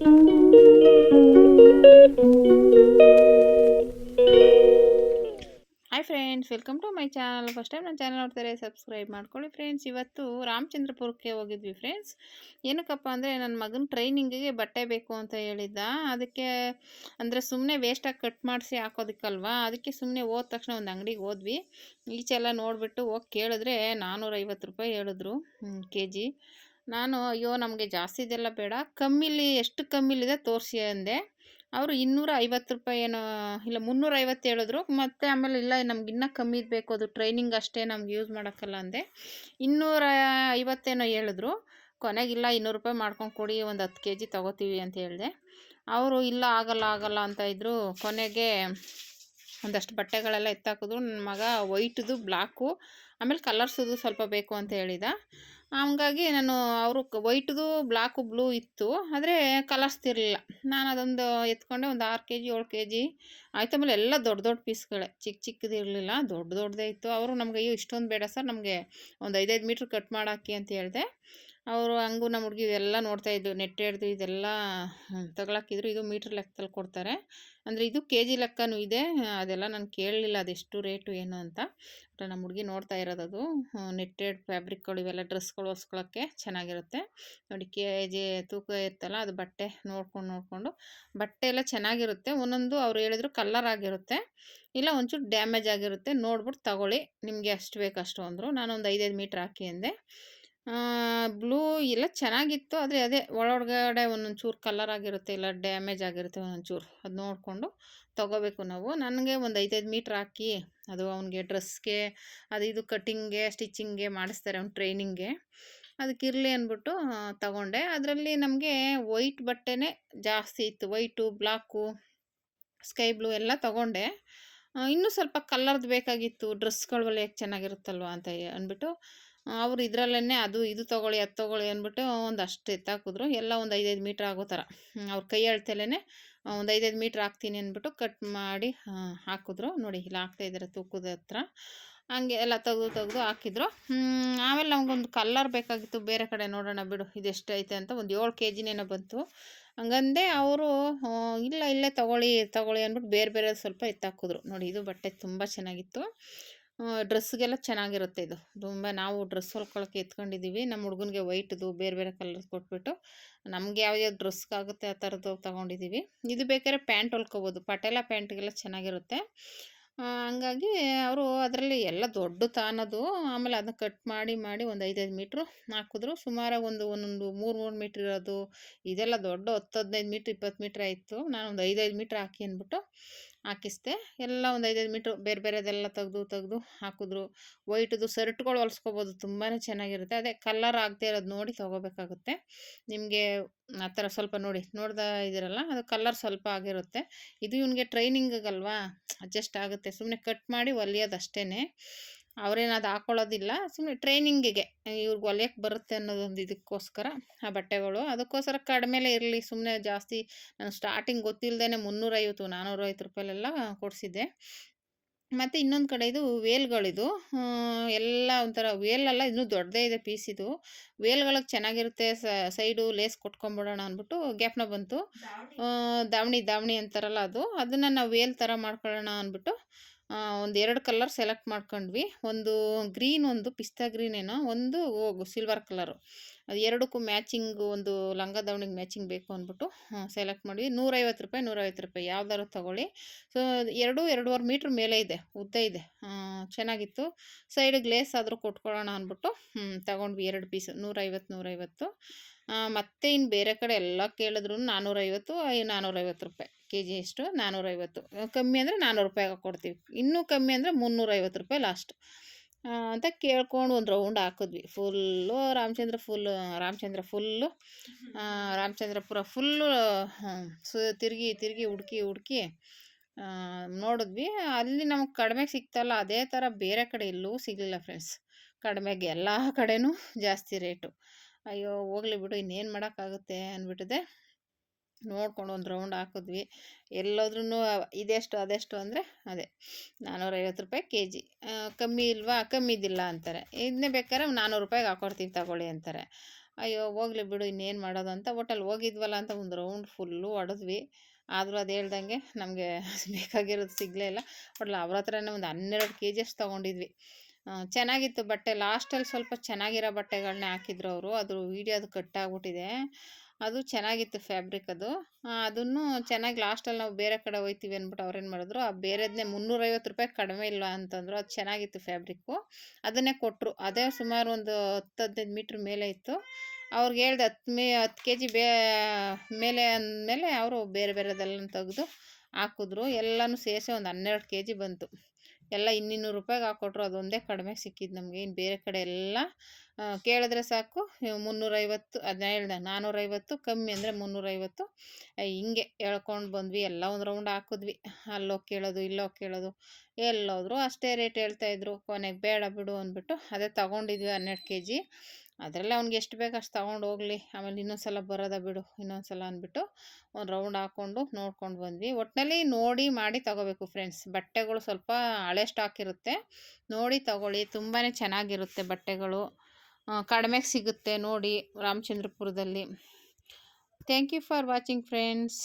Hi friends welcome to my channel first time ನನ್ನ channel ನೋಡ್ತಾರೆ subscribe ಮಾಡ್ಕೊಳ್ಳಿ friends ಇವತ್ತು ರಾಮಚಂದ್ರಪುರಕ್ಕೆ ಹೋಗಿದ್ವಿ ಫ್ರೆಂಡ್ಸ್ ಏನಕ್ಕಪ್ಪ ಅಂದರೆ ನನ್ನ ಮಗನ ಟ್ರೈನಿಂಗಿಗೆ ಬಟ್ಟೆ ಬೇಕು ಅಂತ ಹೇಳಿದ್ದ. ಅದಕ್ಕೆ ಅಂದರೆ ಸುಮ್ಮನೆ ವೇಸ್ಟಾಗಿ ಕಟ್ ಮಾಡಿಸಿ ಹಾಕೋದಕ್ಕಲ್ವಾ? ಅದಕ್ಕೆ ಸುಮ್ಮನೆ ಹೋದ ತಕ್ಷಣ ಒಂದು ಅಂಗಡಿಗೆ ಹೋದ್ವಿ. ಈಚೆಲ್ಲ ನೋಡಿಬಿಟ್ಟು ಹೋಗಿ ಕೇಳಿದ್ರೆ ನಾನ್ನೂರೈವತ್ತು ರೂಪಾಯಿ ಹೇಳಿದ್ರು ಕೆ ಜಿ ನಾನು, ಅಯ್ಯೋ, ನಮಗೆ ಜಾಸ್ತಿ ಇದೆಲ್ಲ ಬೇಡ. ಕಮ್ಮಿಲಿ, ಎಷ್ಟು ಕಮ್ಮಿಲಿದೆ ತೋರಿಸಿ ಅಂದೆ. ಅವರು ಇನ್ನೂರ ಐವತ್ತು ರೂಪಾಯಿ ಏನೋ, ಇಲ್ಲ ಮುನ್ನೂರ ಐವತ್ತು ಹೇಳಿದ್ರು. ಮತ್ತು ಆಮೇಲೆ, ಇಲ್ಲ, ನಮ್ಗೆ ಇನ್ನೂ ಕಮ್ಮಿ ಬೇಕು. ಅದು ಟ್ರೈನಿಂಗ್ ಅಷ್ಟೇ ನಮ್ಗೆ ಯೂಸ್ ಮಾಡೋಕ್ಕಲ್ಲ ಅಂದೆ. ಇನ್ನೂರ ಐವತ್ತೇನೋ ಹೇಳಿದ್ರು ಕೊನೆಗಿಲ್ಲ ಇನ್ನೂರು ರೂಪಾಯಿ ಮಾಡ್ಕೊಂಡು ಕೊಡಿ, ಒಂದು ಹತ್ತು ಕೆ ಜಿ ತೊಗೋತೀವಿ ಅಂತ ಹೇಳಿದೆ. ಅವರು, ಇಲ್ಲ, ಆಗಲ್ಲ ಆಗಲ್ಲ ಅಂತ ಇದ್ದರು ಕೊನೆಗೆ ಒಂದಷ್ಟು ಬಟ್ಟೆಗಳೆಲ್ಲ ಎತ್ತಾಕಿದ್ರು. ನನ್ನ ಮಗ ವೈಟ್ದು ಬ್ಲ್ಯಾಕು ಆಮೇಲೆ ಕಲರ್ಸದು ಸ್ವಲ್ಪ ಬೇಕು ಅಂತ ಹೇಳಿದ. ಹಂಗಾಗಿ ನಾನು ಅವರು ವೈಟ್ದು ಬ್ಲ್ಯಾಕು ಬ್ಲೂ ಇತ್ತು. ಆದರೆ ಕಲರ್ಸ್ತಿರಲಿಲ್ಲ ನಾನು ಅದೊಂದು ಎತ್ಕೊಂಡೆ ಒಂದು ಆರು ಕೆ ಜಿ ಏಳು ಕೆ ಜಿ ಆಯ್ತು. ಆಮೇಲೆ ಎಲ್ಲ ದೊಡ್ಡ ದೊಡ್ಡ ಪೀಸ್ಗಳೇ. ಚಿಕ್ಕ ಚಿಕ್ಕದು ಇರಲಿಲ್ಲ, ದೊಡ್ಡ ದೊಡ್ಡದೇ ಇತ್ತು. ಅವರು ನಮಗೆ, ಅಯ್ಯೋ, ಇಷ್ಟೊಂದು ಬೇಡ ಸರ್, ನಮಗೆ ಒಂದು ಐದೈದು ಮೀಟ್ರ್ ಕಟ್ ಮಾಡಾಕಿ ಅಂತ ಹೇಳಿದೆ. ಅವರು ಹಂಗೂ ನಮ್ಮ ಹುಡುಗಿ ಇದ್ದು net ನೆಟ್ಟೆಡ್ದು ಇದೆಲ್ಲ ತಗೊಳಕ್ಕಿದ್ರು, ಇದು ಮೀಟ್ರ್ ಲೆಕ್ಕದಲ್ಲಿ ಕೊಡ್ತಾರೆ. ಅಂದರೆ ಇದು ಕೆ ಜಿ ಲೆಕ್ಕನೂ ಇದೆ, ಅದೆಲ್ಲ ನಾನು ಕೇಳಲಿಲ್ಲ ಅದೆಷ್ಟು ರೇಟು ಏನು ಅಂತ. ಬಟ್ ನಮ್ಮ ಹುಡುಗಿ ನೋಡ್ತಾ ಇರೋದು ಅದು. ನೆಟ್ಟೆಡ್ ಫ್ಯಾಬ್ರಿಕ್ಗಳು ಇವೆಲ್ಲ, ಡ್ರೆಸ್ಗಳು ಹೊಲ್ಸ್ಕೊಳ್ಳೋಕ್ಕೆ ಚೆನ್ನಾಗಿರುತ್ತೆ. ನೋಡಿ ಕೆ ಜಿ ತೂಕ ಇರ್ತಲ್ಲ ಅದು ಬಟ್ಟೆ ನೋಡ್ಕೊಂಡು, ನೋಡಿಕೊಂಡು. ಬಟ್ಟೆ ಎಲ್ಲ ಚೆನ್ನಾಗಿರುತ್ತೆ. ಒಂದೊಂದು ಅವ್ರು ಹೇಳಿದ್ರು ಕಲ್ಲರ್ ಆಗಿರುತ್ತೆ. ಇಲ್ಲ, ಒಂಚೂರು ಡ್ಯಾಮೇಜ್ ಆಗಿರುತ್ತೆ. ನೋಡ್ಬಿಟ್ಟು ತಗೊಳ್ಳಿ. ನಿಮಗೆ ಅಷ್ಟು ಬೇಕು ಅಷ್ಟು ಅಂದರು. ನಾನೊಂದು ಐದೈದು ಮೀಟ್ರ್ ಹಾಕಿ ಅಂದೆ. ಬ್ಲೂ ಎಲ್ಲ ಚೆನ್ನಾಗಿತ್ತು. ಆದರೆ ಅದೇ ಒಳಗಡೆ ಒಂದೊಂದು ಚೂರು ಕಲರ್ ಆಗಿರುತ್ತೆ, ಇಲ್ಲ ಡ್ಯಾಮೇಜ್ ಆಗಿರುತ್ತೆ ಒಂದೊಂದು ಚೂರು ಅದು ನೋಡಿಕೊಂಡು ತೊಗೋಬೇಕು ನಾವು. ನನಗೆ ಒಂದು ಐದೈದು ಮೀಟ್ರ್ ಹಾಕಿ, ಅದು ಅವನಿಗೆ ಡ್ರೆಸ್ಗೆ ಅದು ಇದು ಕಟ್ಟಿಂಗ್ಗೆ ಸ್ಟಿಚಿಂಗ್ಗೆ ಮಾಡಿಸ್ತಾರೆ ಅವ್ನು ಟ್ರೈನಿಂಗ್ಗೆ ಅದಕ್ಕಿರಲಿ ಅಂದ್ಬಿಟ್ಟು ತಗೊಂಡೆ. ಅದರಲ್ಲಿ ನಮಗೆ ವೈಟ್ ಬಟ್ಟೆನೇ ಜಾಸ್ತಿ ಇತ್ತು. ವೈಟು ಬ್ಲಾಕು ಸ್ಕೈ ಬ್ಲೂ ಎಲ್ಲ ತಗೊಂಡೆ. ಇನ್ನೂ ಸ್ವಲ್ಪ ಕಲರ್ದು ಬೇಕಾಗಿತ್ತು. ಡ್ರೆಸ್ಗಳು ಹೊಲಿಯೋಕ್ಕೆ ಚೆನ್ನಾಗಿರುತ್ತಲ್ವ ಅಂತ ಅಂದ್ಬಿಟ್ಟು ಅವ್ರು ಇದರಲ್ಲೇ ಅದು ಇದು ತೊಗೊಳ್ಳಿ, ಅದು ತೊಗೊಳ್ಳಿ ಅಂದ್ಬಿಟ್ಟು ಒಂದಷ್ಟು ಎತ್ತಾಕಿದ್ರು. ಎಲ್ಲ ಒಂದು ಐದೈದು ಮೀಟ್ರ್ ಆಗೋ ಥರ. ಅವ್ರ ಕೈ ಅಳ್ತಲೇ ಒಂದು ಐದೈದು ಮೀಟ್ರ್ ಹಾಕ್ತೀನಿ ಅಂದ್ಬಿಟ್ಟು ಕಟ್ ಮಾಡಿ ಹಾಕಿದ್ರು. ನೋಡಿ, ಇಲ್ಲ ಹಾಕ್ತಾಯಿದ್ದಾರೆ ತೂಕದ ಹತ್ರ. ಹಂಗೆ ಎಲ್ಲ ತೆಗೆದು ತೆಗೆದು ಹಾಕಿದ್ರು. ಆಮೇಲೆ ನಮಗೊಂದು ಕಲ್ಲರ್ ಬೇಕಾಗಿತ್ತು ಬೇರೆ ಕಡೆ ನೋಡೋಣ ಬಿಡು ಇದೆಷ್ಟೈತೆ ಅಂತ. ಒಂದು ಏಳು ಕೆ ಜಿನೇನೋ ಬಂತು. ಹಂಗಂದೆ ಅವರು ಇಲ್ಲ ಇಲ್ಲೇ ತೊಗೊಳ್ಳಿ ತೊಗೊಳ್ಳಿ ಅಂದ್ಬಿಟ್ಟು ಬೇರೆ ಬೇರೆ ಸ್ವಲ್ಪ ಎತ್ತಾಕಿದ್ರು. ನೋಡಿ, ಇದು ಬಟ್ಟೆ ತುಂಬ ಚೆನ್ನಾಗಿತ್ತು. ಡ್ರೆಸ್ಗೆಲ್ಲ ಚೆನ್ನಾಗಿರುತ್ತೆ ಇದು. ತುಂಬ ನಾವು ಡ್ರೆಸ್ ಹೊಲ್ಕೊಳಕ್ಕೆ ಎತ್ಕೊಂಡಿದ್ದೀವಿ. ನಮ್ಮ ಹುಡುಗನಿಗೆ ವೈಟ್ದು ಬೇರೆ ಬೇರೆ ಕಲರ್ಸ್ ಕೊಟ್ಬಿಟ್ಟು ನಮ್ಗೆ ಯಾವ್ಯಾವ ಡ್ರೆಸ್ಗಾಗುತ್ತೆ ಆ ಥರದ್ದು ತೊಗೊಂಡಿದ್ದೀವಿ. ಇದು ಬೇಕಾದ್ರೆ ಪ್ಯಾಂಟ್ ಹೊಲ್ಕೋಬೋದು. ಪಟೇಲ ಪ್ಯಾಂಟ್ಗೆಲ್ಲ ಚೆನ್ನಾಗಿರುತ್ತೆ. ಹಂಗಾಗಿ ಅವರು ಅದರಲ್ಲಿ ಎಲ್ಲ ದೊಡ್ಡ ತಾನದು ಆಮೇಲೆ ಅದನ್ನ ಕಟ್ ಮಾಡಿ ಮಾಡಿ ಒಂದು ಐದೈದು ಮೀಟ್ರು ಹಾಕಿದ್ರು. ಸುಮಾರಾಗಿ ಒಂದು ಒಂದೊಂದು ಮೂರು ಮೂರು ಮೀಟ್ರ್ ಇರೋದು. ಇದೆಲ್ಲ ದೊಡ್ಡ ಹತ್ತು ಹದಿನೈದು ಮೀಟ್ರ್ ಇಪ್ಪತ್ತು ಮೀಟ್ರ್ ಆಯಿತು. ನಾನು ಒಂದು ಐದೈದು ಮೀಟ್ರ್ ಹಾಕಿ ಅಂದ್ಬಿಟ್ಟು ಹಾಕಿಸ್ದೆ ಎಲ್ಲ ಒಂದು ಐದೈದು ಮೀಟ್ರ್ ಬೇರೆ ಬೇರೆದೆಲ್ಲ ತೆಗೆದು ತೆಗೆದು ಹಾಕಿದ್ರು. ವೈಟದು ಸರ್ಟ್ಗಳು ಹೊಲ್ಸ್ಕೊಬೋದು ತುಂಬಾ ಚೆನ್ನಾಗಿರುತ್ತೆ. ಅದೇ ಕಲ್ಲರ್ ಆಗದೆ ಇರೋದು ನೋಡಿ ತೊಗೋಬೇಕಾಗುತ್ತೆ. ನಿಮಗೆ ಆ ಥರ ಸ್ವಲ್ಪ ನೋಡಿ, ನೋಡ್ದಾ ಇದ್ದೀರಲ್ಲ, ಅದು ಕಲ್ಲರ್ ಸ್ವಲ್ಪ ಆಗಿರುತ್ತೆ. ಇದು ಇವನಿಗೆ ಟ್ರೈನಿಂಗಲ್ವಾ ಅಡ್ಜಸ್ಟ್ ಆಗುತ್ತೆ. ಸುಮ್ಮನೆ ಕಟ್ ಮಾಡಿ ಹೊಲಿಯೋದು ಅಷ್ಟೇ ಅವ್ರೇನು ಅದು ಹಾಕೊಳ್ಳೋದಿಲ್ಲ ಸುಮ್ಮನೆ ಟ್ರೈನಿಂಗಿಗೆ ಇವ್ರಿಗೆ ಹೊಲಿಯಕ್ಕೆ ಬರುತ್ತೆ ಅನ್ನೋದೊಂದು ಇದಕ್ಕೋಸ್ಕರ ಆ ಬಟ್ಟೆಗಳು. ಅದಕ್ಕೋಸ್ಕರ ಕಡಿಮೆಲೆ ಇರಲಿ ಸುಮ್ಮನೆ ಜಾಸ್ತಿ ನಾನು ಸ್ಟಾರ್ಟಿಂಗ್ ಗೊತ್ತಿಲ್ಲದೇ ಮುನ್ನೂರೈವತ್ತು ನಾನ್ನೂರೈವತ್ತು ರೂಪಾಯಲ್ಲೆಲ್ಲ ಕೊಡಿಸಿದ್ದೆ. ಮತ್ತು ಇನ್ನೊಂದು ಕಡೆ ಇದು ವೇಲ್ಗಳಿದು. ಎಲ್ಲ ಒಂಥರ ವೇಲಲ್ಲ ಇನ್ನೂ ದೊಡ್ಡದೇ ಇದೆ ಪೀಸ್ ಇದು. ವೇಲ್ಗಳಿಗೆ ಚೆನ್ನಾಗಿರುತ್ತೆ ಸೈಡು ಲೇಸ್ ಕೊಟ್ಕೊಂಬಿಡೋಣ ಅಂದ್ಬಿಟ್ಟು ಗ್ಯಾಪ್ನ ಬಂತು. ದಾವಣಿ. ದಾವಣಿ ಅಂತಾರಲ್ಲ ಅದು. ಅದನ್ನು ನಾವು ವೇಲ್ ಥರ ಮಾಡ್ಕೊಳ್ಳೋಣ ಅಂದ್ಬಿಟ್ಟು ಒಂದು ಎರಡು ಕಲರ್ ಸೆಲೆಕ್ಟ್ ಮಾಡ್ಕೊಂಡ್ವಿ. ಒಂದು ಗ್ರೀನ್ ಒಂದು ಪಿಸ್ತಾ ಗ್ರೀನ್ ಏನೋ, ಒಂದು ಸಿಲ್ವರ್ ಕಲರು ಅದು ಎರಡಕ್ಕೂ ಮ್ಯಾಚಿಂಗ್ ಒಂದು ಲಂಗ ದಾವಣಿಗೆ ಮ್ಯಾಚಿಂಗ್ ಬೇಕು ಅಂದ್ಬಿಟ್ಟು ಸೆಲೆಕ್ಟ್ ಮಾಡಿದ್ವಿ. ನೂರೈವತ್ತು ರೂಪಾಯಿ ನೂರೈವತ್ತು ರೂಪಾಯಿ, ಯಾವ್ದಾದ್ರು ತೊಗೊಳ್ಳಿ. ಸೊ ಎರಡು, ಎರಡೂವರೆ ಮೀಟ್ರ್ ಮೇಲೆ ಇದೆ, ಉದ್ದ ಇದೆ. ಚೆನ್ನಾಗಿತ್ತು. ಸೈಡ್ ಗ್ಲೇಸ್ ಆದರೂ ಕೊಟ್ಕೊಳ್ಳೋಣ ಅಂದ್ಬಿಟ್ಟು ತಗೊಂಡ್ವಿ ಎರಡು ಪೀಸ್ ನೂರೈವತ್ತು ನೂರೈವತ್ತು. ಮತ್ತೆ ಇನ್ನು ಬೇರೆ ಕಡೆ ಎಲ್ಲ ಕೇಳಿದ್ರು ನಾನ್ನೂರೈವತ್ತು ನಾನ್ನೂರೈವತ್ತು ರೂಪಾಯಿ. ಕೆ ಜಿ ಎಷ್ಟು ನಾನ್ನೂರೈವತ್ತು ಕಮ್ಮಿ ಅಂದರೆ ನಾನ್ನೂರು ರೂಪಾಯಿಗೆ ಕೊಡ್ತೀವಿ. ಇನ್ನೂ ಕಮ್ಮಿ ಅಂದರೆ ಮುನ್ನೂರೈವತ್ತು ರೂಪಾಯಿ ಲಾಸ್ಟ್ ಅಂತ ಕೇಳ್ಕೊಂಡು ಒಂದು ರೌಂಡ್ ಹಾಕಿದ್ವಿ. Full Ramachandra full Ramachandra full Ramachandrapura full ಸು, ತಿರುಗಿ ತಿರುಗಿ ಹುಡ್ಕಿ ಹುಡ್ಕಿ ನೋಡಿದ್ವಿ. ಅಲ್ಲಿ ನಮಗೆ ಕಡಿಮೆಗೆ ಸಿಗ್ತಲ್ಲ ಅದೇ ಥರ ಬೇರೆ ಕಡೆ ಎಲ್ಲೂ ಸಿಗಲಿಲ್ಲ ಫ್ರೆಂಡ್ಸ್ ಕಡಿಮೆಗೆ ಎಲ್ಲ ಕಡೆಯೂ ಜಾಸ್ತಿ ರೇಟು ಅಯ್ಯೋ, ಹೋಗ್ಲಿ ಬಿಡು, ಇನ್ನೇನು ಮಾಡೋಕ್ಕಾಗುತ್ತೆ ಅಂದ್ಬಿಟ್ಟಿದೆ ನೋಡ್ಕೊಂಡು ಒಂದು ರೌಂಡ್ ಹಾಕಿದ್ವಿ. ಎಲ್ಲೋದ್ರೂ ಇದೆಷ್ಟು ಅದೆಷ್ಟು ಅಂದರೆ ಅದೇ ನಾನ್ನೂರೈವತ್ತು ರೂಪಾಯಿ ಕೆ ಜಿ ಕಮ್ಮಿ ಇಲ್ವಾ? ಕಮ್ಮಿ ಇದಿಲ್ಲ ಅಂತಾರೆ. ಇದನ್ನೇ ಬೇಕಾದ್ರೆ ನಾನ್ನೂರು ರೂಪಾಯಿಗೆ ಹಾಕೊಡ್ತೀನಿ ತಗೊಳ್ಳಿ ಅಂತಾರೆ. ಅಯ್ಯೋ, ಹೋಗ್ಲಿ ಬಿಡು, ಇನ್ನೇನು ಮಾಡೋದು ಅಂತ ಒಟ್ಟಲ್ಲಿ ಹೋಗಿದ್ವಲ್ಲ ಅಂತ ಒಂದು ರೌಂಡ್ ಫುಲ್ಲು ಹೊಡೆದ್ವಿ ಆದರೂ ಅದು ಹೇಳ್ದಂಗೆ ನಮಗೆ ಬೇಕಾಗಿರೋದು ಸಿಗಲೇ ಇಲ್ಲ. ಒಟ್ಲ ಅವ್ರ ಹತ್ರನೇ ಒಂದು ಹನ್ನೆರಡು ಕೆ ಜಿ ಅಷ್ಟು ತೊಗೊಂಡಿದ್ವಿ. ಚೆನ್ನಾಗಿತ್ತು ಬಟ್ಟೆ. ಲಾಸ್ಟಲ್ಲಿ ಸ್ವಲ್ಪ ಚೆನ್ನಾಗಿರೋ ಬಟ್ಟೆಗಳನ್ನೇ ಹಾಕಿದ್ರು ಅವರು. ಅದು ವೀಡಿಯೋದು ಕಟ್ ಆಗ್ಬಿಟ್ಟಿದೆ ಅದು ಚೆನ್ನಾಗಿತ್ತು ಫ್ಯಾಬ್ರಿಕ್ ಅದು. ಅದನ್ನು ಚೆನ್ನಾಗಿ ಲಾಸ್ಟಲ್ಲಿ ನಾವು ಬೇರೆ ಕಡೆ ಹೋಯ್ತೀವಿ ಅಂದ್ಬಿಟ್ಟು ಅವ್ರೇನು ಮಾಡಿದ್ರು, ಆ ಬೇರೆದನ್ನೇ ಮುನ್ನೂರೈವತ್ತು ರೂಪಾಯಿ ಕಡಿಮೆ ಇಲ್ಲ ಅಂತಂದರು, ಅದು ಚೆನ್ನಾಗಿತ್ತು ಫ್ಯಾಬ್ರಿಕ್ಕು. ಅದನ್ನೇ ಕೊಟ್ಟರು ಅದೇ ಸುಮಾರು ಒಂದು ಹತ್ತು ಹದಿನೈದು ಮೀಟ್ರ್ ಮೇಲೆ ಇತ್ತು. ಅವ್ರಿಗೆ ಹೇಳ್ದೆ ಹತ್ತು ಮೇ, ಹತ್ತು ಕೆ ಜಿ ಬೇ, ಮೇಲೆ ಅಂದಮೇಲೆ ಅವರು ಬೇರೆ ಬೇರೆದೆಲ್ಲ ತೆಗೆದು ಹಾಕಿದ್ರು. ಎಲ್ಲನೂ ಸೇರಿಸಿ ಒಂದು ಹನ್ನೆರಡು ಕೆ ಜಿ ಬಂತು. ಎಲ್ಲ ಇನ್ನಿನ್ನೂರು ರೂಪಾಯಿಗೆ ಹಾಕ್ಕೊಟ್ರು ಅದೊಂದೇ ಕಡಿಮೆ ಸಿಕ್ಕಿದ್ದು ನಮಗೆ. ಇನ್ನು ಬೇರೆ ಕಡೆ ಎಲ್ಲ ಕೇಳಿದ್ರೆ ಸಾಕು ಮುನ್ನೂರೈವತ್ತು ಅದನ್ನ ಹೇಳ್ದೆ ನಾನ್ನೂರೈವತ್ತು ಕಮ್ಮಿ ಅಂದರೆ ಮುನ್ನೂರೈವತ್ತು. ಹಿಂಗೆ ಹೇಳ್ಕೊಂಡು ಬಂದ್ವಿ ಎಲ್ಲ ಒಂದು ರೌಂಡ್ ಹಾಕಿದ್ವಿ. ಅಲ್ಲೋಗಿ ಕೇಳೋದು ಇಲ್ಲೋಗಿ ಕೇಳೋದು, ಎಲ್ಲೋದ್ರು ಅಷ್ಟೇ ರೇಟ್ ಹೇಳ್ತಾಯಿದ್ರು ಕೊನೆಗೆ ಬೇಡ ಬಿಡು ಅಂದ್ಬಿಟ್ಟು, ಅದೇ ತೊಗೊಂಡಿದ್ವಿ ಹನ್ನೆರಡು ಕೆ ಜಿ ಅದರಲ್ಲೇ ಅವ್ನಿಗೆ ಎಷ್ಟು ಬೇಕು ಅಷ್ಟು ತೊಗೊಂಡು ಹೋಗಲಿ. ಆಮೇಲೆ ಇನ್ನೊಂದು ಸಲ ಬರೋದ ಬಿಡು ಇನ್ನೊಂದು ಸಲ ಅಂದ್ಬಿಟ್ಟು ಒಂದು ರೌಂಡ್ ಹಾಕ್ಕೊಂಡು ನೋಡ್ಕೊಂಡು ಬಂದ್ವಿ. ಒಟ್ಟಿನಲ್ಲಿ ನೋಡಿ ಮಾಡಿ ತಗೋಬೇಕು ಫ್ರೆಂಡ್ಸ್ ಬಟ್ಟೆಗಳು ಸ್ವಲ್ಪ ಹಳೆ ಸ್ಟಾಕ್ ಇರುತ್ತೆ. ನೋಡಿ ತಗೊಳ್ಳಿ ತುಂಬಾ ಚೆನ್ನಾಗಿರುತ್ತೆ ಬಟ್ಟೆಗಳು. ಕಡಿಮೆಗೆ ಸಿಗುತ್ತೆ ನೋಡಿ ರಾಮಚಂದ್ರಪುರದಲ್ಲಿ. Thank you for watching friends